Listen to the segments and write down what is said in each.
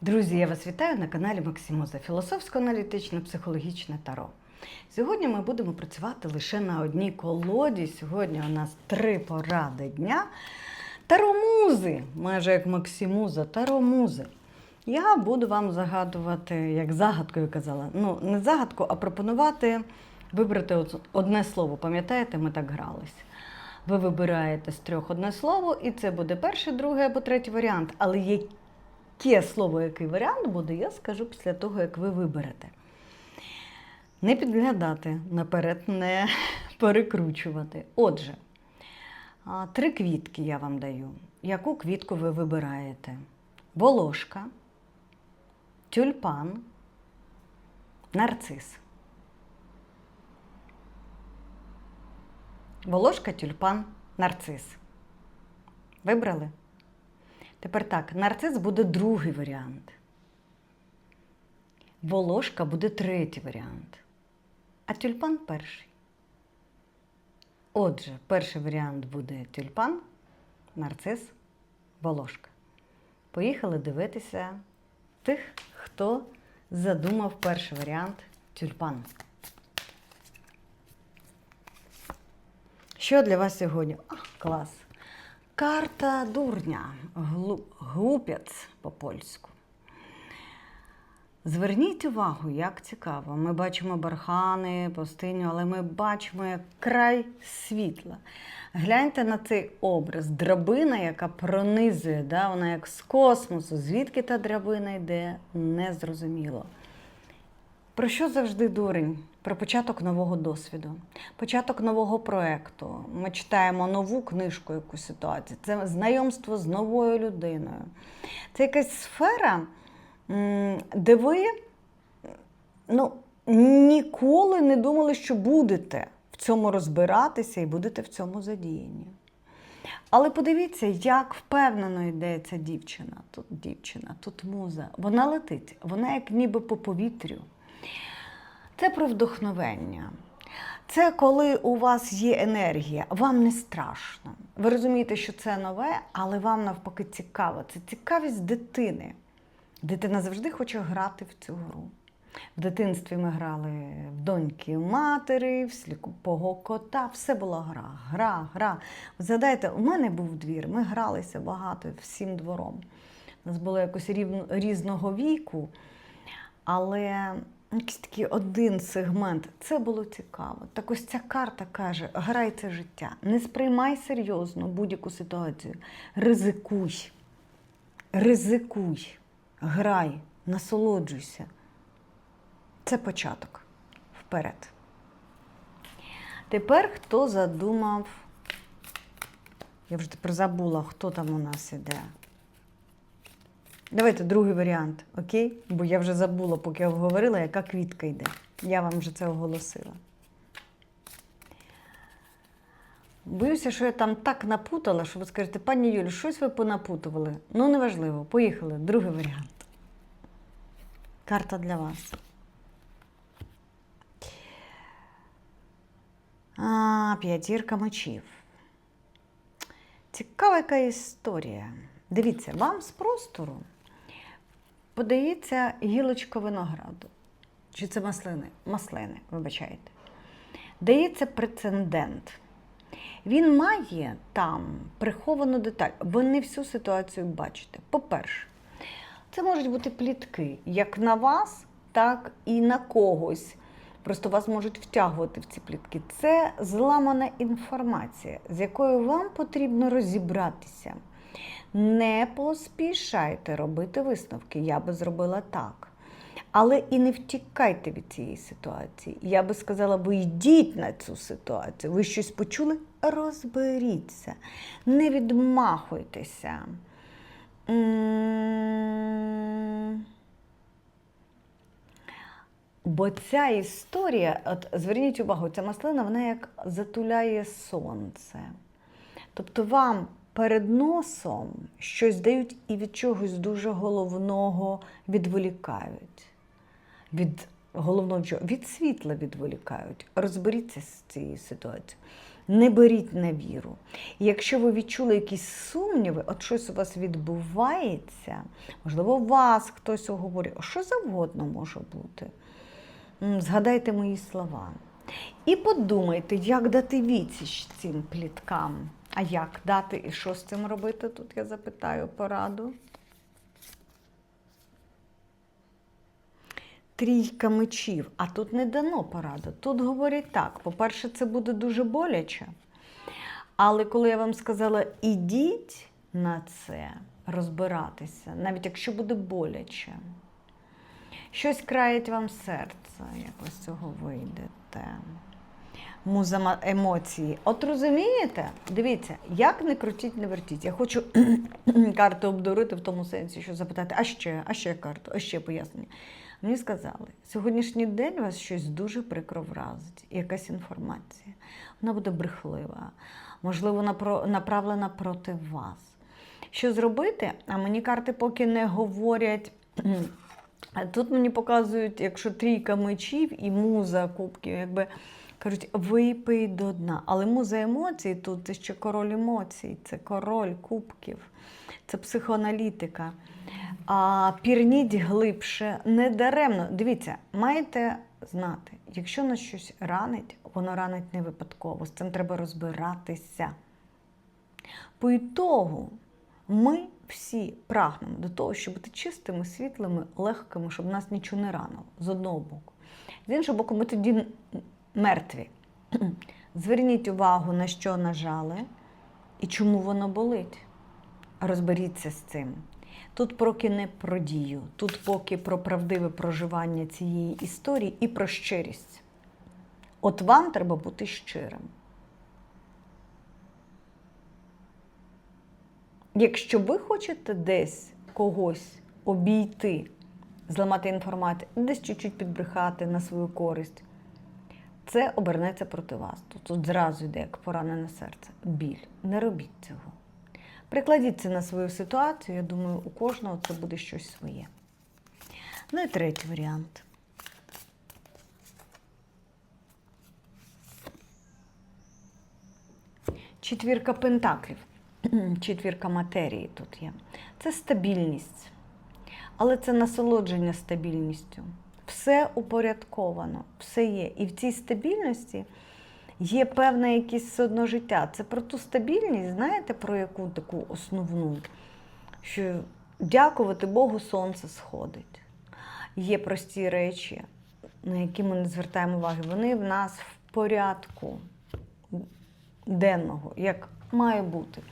Друзі, я вас вітаю на каналі Максимоза Філософсько-аналітичне психологічне таро. Сьогодні ми будемо працювати лише на одній колоді. Сьогодні у нас три поради дня. Таромузи, майже як Максимуза, таромузи. Я буду вам загадувати, як загадкою казала. Ну, не загадку, а пропонувати вибрати одне слово. Пам'ятаєте, ми так грались. Ви вибираєте з трьох одне слово, і це буде перший, другий або третій варіант. Але яке слово, який варіант буде, я скажу після того, як ви виберете. Не підглядати, наперед не перекручувати. Отже, три квітки я вам даю. Яку квітку ви вибираєте? Волошка, тюльпан, нарцис. Волошка, тюльпан, нарцис. Вибрали? Тепер так, нарцис буде другий варіант. Волошка буде третій варіант. А тюльпан перший. Отже, перший варіант буде тюльпан, нарцис, волошка. Поїхали дивитися тих, хто задумав перший варіант тюльпан. Що для вас сьогодні? А, клас! Карта дурня, глупець по-польську. Зверніть увагу, як цікаво. Ми бачимо бархани, пустиню, але ми бачимо як край світла. Гляньте на цей образ. Драбина, яка пронизує, да? вона як з космосу. Звідки та драбина йде, незрозуміло. Про що завжди дурень? Про початок нового досвіду, початок нового проекту. Ми читаємо нову книжку, якусь ситуацію. Це знайомство з новою людиною. Це якась сфера, де ви ну, ніколи не думали, що будете в цьому розбиратися і будете в цьому задіяні. Але подивіться, як впевнено йде ця дівчина. Тут дівчина, тут муза. Вона летить, вона як ніби по повітрю. Це про вдохновення. Це коли у вас є енергія, вам не страшно. Ви розумієте, що це нове, але вам навпаки цікаво. Це цікавість дитини. Дитина завжди хоче грати в цю гру. В дитинстві ми грали в доньки матері, в сліпого кота. Все була гра, гра, гра. Згадайте, у мене був двір, ми гралися багато всім двором. У нас було якось різного віку, але якийсь такий один сегмент. Це було цікаво. Так ось ця карта каже: грай це життя. Не сприймай серйозно будь-яку ситуацію. Ризикуй. Ризикуй, грай, насолоджуйся. Це початок. Вперед. Тепер хто задумав. Я вже тепер забула, хто там у нас іде. Давайте другий варіант, окей? Бо я вже забула, поки я говорила, яка квітка йде. Я вам вже це оголосила. Боюся, що я там так напутала, що ви скажете, пані Юлі, щось ви понапутували. Ну, неважливо. Поїхали. Другий варіант. Карта для вас. А, п'ятірка мечів. Цікава яка історія. Дивіться, вам з простору подається гілочка винограду. Чи це маслини? Маслини, вибачайте. Дається прецедент. Він має там приховану деталь. Ви не всю ситуацію бачите. По-перше, це можуть бути плітки як на вас, так і на когось. Просто вас можуть втягувати в ці плітки. Це зламана інформація, з якою вам потрібно розібратися. Не поспішайте робити висновки. Я би зробила так. Але і не втікайте від цієї ситуації. Я би сказала, ви йдіть на цю ситуацію. Ви щось почули? Розберіться, не відмахуйтеся. Бо ця історія, от зверніть увагу, ця маслина, вона як затуляє сонце. Тобто вам перед носом щось дають і від чогось дуже головного відволікають. Від головного? Від світла відволікають. Розберіться з цією ситуацією. Не беріть на віру. Якщо ви відчули якісь сумніви, от щось у вас відбувається, можливо, вас хтось оговорює, що завгодно може бути. Згадайте мої слова. І подумайте, як дати відсіч цим пліткам. А як дати і що з цим робити? Тут я запитаю пораду. Трійка мечів, а тут не дано пораду. Тут говорять так: по-перше, це буде дуже боляче. Але коли я вам сказала, ідіть на це розбиратися, навіть якщо буде боляче, щось країть вам серце, як ви з цього вийдете. Муза емоції. От розумієте? Дивіться, як не крутіть, не вертіть. Я хочу карту обдурити в тому сенсі, що запитати, а ще, а ще карту, а ще пояснення. Мені сказали, сьогоднішній день вас щось дуже прикро вразить, якась інформація. Вона буде брехлива, можливо, направлена проти вас. Що зробити? А мені карти поки не говорять. Тут мені показують, якщо трійка мечів і муза кубків, якби кажуть, випий до дна. Але муза емоцій тут це ще король емоцій, це король кубків, це психоаналітика. А пірніть глибше, не даремно. Дивіться, маєте знати, якщо нас щось ранить, воно ранить не випадково. З цим треба розбиратися. По ітогу ми всі прагнемо до того, щоб бути чистими, світлими, легкими, щоб нас нічого не ранило з одного боку. З іншого боку, ми тоді мертві. Зверніть увагу, на що нажали і чому воно болить. Розберіться з цим. Тут поки не про дію, тут поки про правдиве проживання цієї історії і про щирість. От вам треба бути щирим. Якщо ви хочете десь когось обійти, зламати інформацію, десь чуть-чуть підбрехати на свою користь, це обернеться проти вас. Тут, тут зразу йде як поранене серце. Біль. Не робіть цього. Прикладіть це на свою ситуацію. Я думаю, у кожного це буде щось своє. Ну і третій варіант. Четвірка пентаклів, четвірка матерії тут є. Це стабільність, але це насолодження стабільністю. Все упорядковано, все є. І в цій стабільності є певне якесь все одно життя. Це про ту стабільність, знаєте, про яку таку основну, що дякувати Богу, сонце сходить. Є прості речі, на які ми не звертаємо уваги. Вони в нас в порядку денного, як має бути.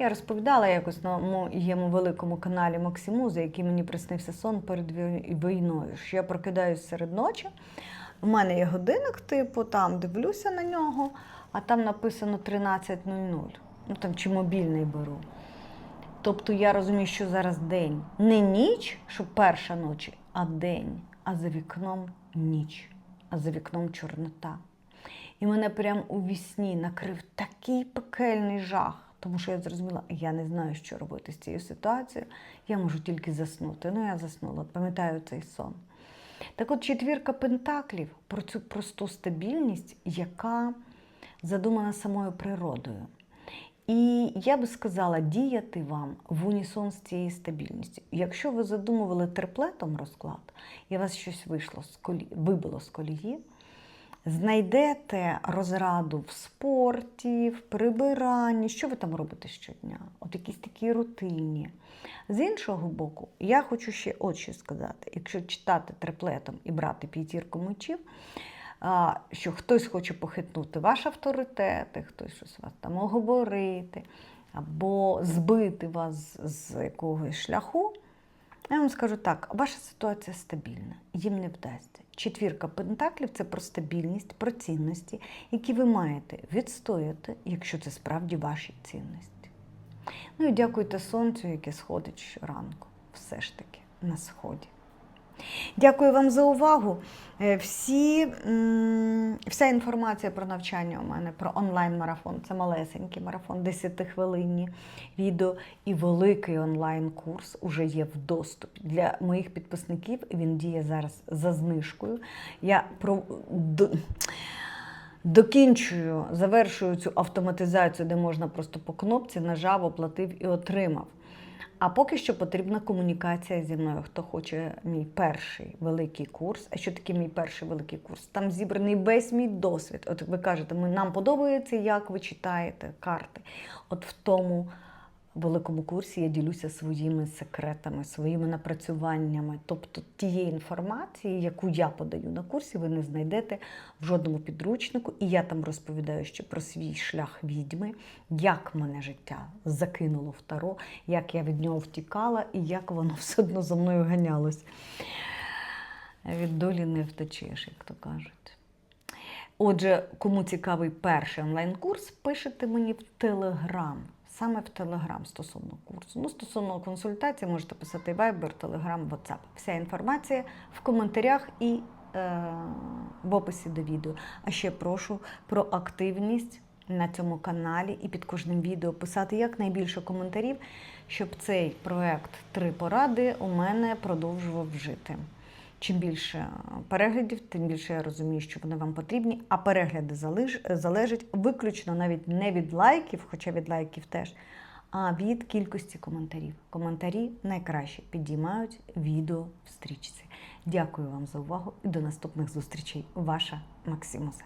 Я розповідала якось на моєму великому каналі Максимуза, який мені приснився сон перед війною. Що я прокидаюсь серед ночі. У мене є годинник, типу, там дивлюся на нього, а там написано 13.00. Ну там чи мобільний беру. Тобто я розумію, що зараз день. Не ніч, що перша ночі, а день. А за вікном ніч, а за вікном чорнота. І мене прям у вісні накрив такий пекельний жах, тому що я зрозуміла, я не знаю, що робити з цією ситуацією. Я можу тільки заснути. Ну, я заснула, пам'ятаю цей сон. Так от четвірка пентаклів про цю просту стабільність, яка задумана самою природою. І я би сказала, діяти вам в унісон з цією стабільністю. Якщо ви задумували триплетом розклад, і у вас щось вийшло з колі... вибило з колії, знайдете розраду в спорті, в прибиранні, що ви там робите щодня, от якісь такі рутині. З іншого боку, я хочу ще от що сказати: якщо читати триплетом і брати п'ятірку мечів, що хтось хоче похитнути ваш авторитет, хтось щось вас там оговорити, або збити вас з якогось шляху. Я вам скажу так, ваша ситуація стабільна, їм не вдасться. Четвірка пентаклів це про стабільність, про цінності, які ви маєте відстояти, якщо це справді ваші цінності. Ну і дякуйте сонцю, яке сходить щоранку, все ж таки на сході. Дякую вам за увагу. Е, Всі, вся інформація про навчання у мене про онлайн-марафон. Це малесенький марафон, 10-хвилинні відео і великий онлайн-курс уже є в доступі. Для моїх підписників він діє зараз за знижкою. Я про. Докінчую, завершую цю автоматизацію, де можна просто по кнопці нажав, оплатив і отримав. А поки що потрібна комунікація зі мною. Хто хоче мій перший великий курс. А що таке мій перший великий курс? Там зібраний весь мій досвід. От ви кажете, ми нам подобається, як ви читаєте карти. От в тому великому курсі я ділюся своїми секретами, своїми напрацюваннями. Тобто тієї інформації, яку я подаю на курсі, ви не знайдете в жодному підручнику. І я там розповідаю ще про свій шлях відьми, як мене життя закинуло в таро, як я від нього втікала і як воно все одно за мною ганялось. Від долі не втечеш, як то кажуть. Отже, кому цікавий перший онлайн-курс, пишете мені в Телеграм. Саме в Телеграм стосовно курсу. Ну, стосовно консультації, можете писати Viber, Telegram, WhatsApp. Вся інформація в коментарях і е, в описі до відео. А ще прошу про активність на цьому каналі і під кожним відео писати якнайбільше коментарів, щоб цей проект Три поради у мене продовжував жити. Чим більше переглядів, тим більше я розумію, що вони вам потрібні. А перегляди залежать виключно навіть не від лайків, хоча від лайків теж, а від кількості коментарів. Коментарі найкраще підіймають відео в стрічці. Дякую вам за увагу і до наступних зустрічей. Ваша Максимуса.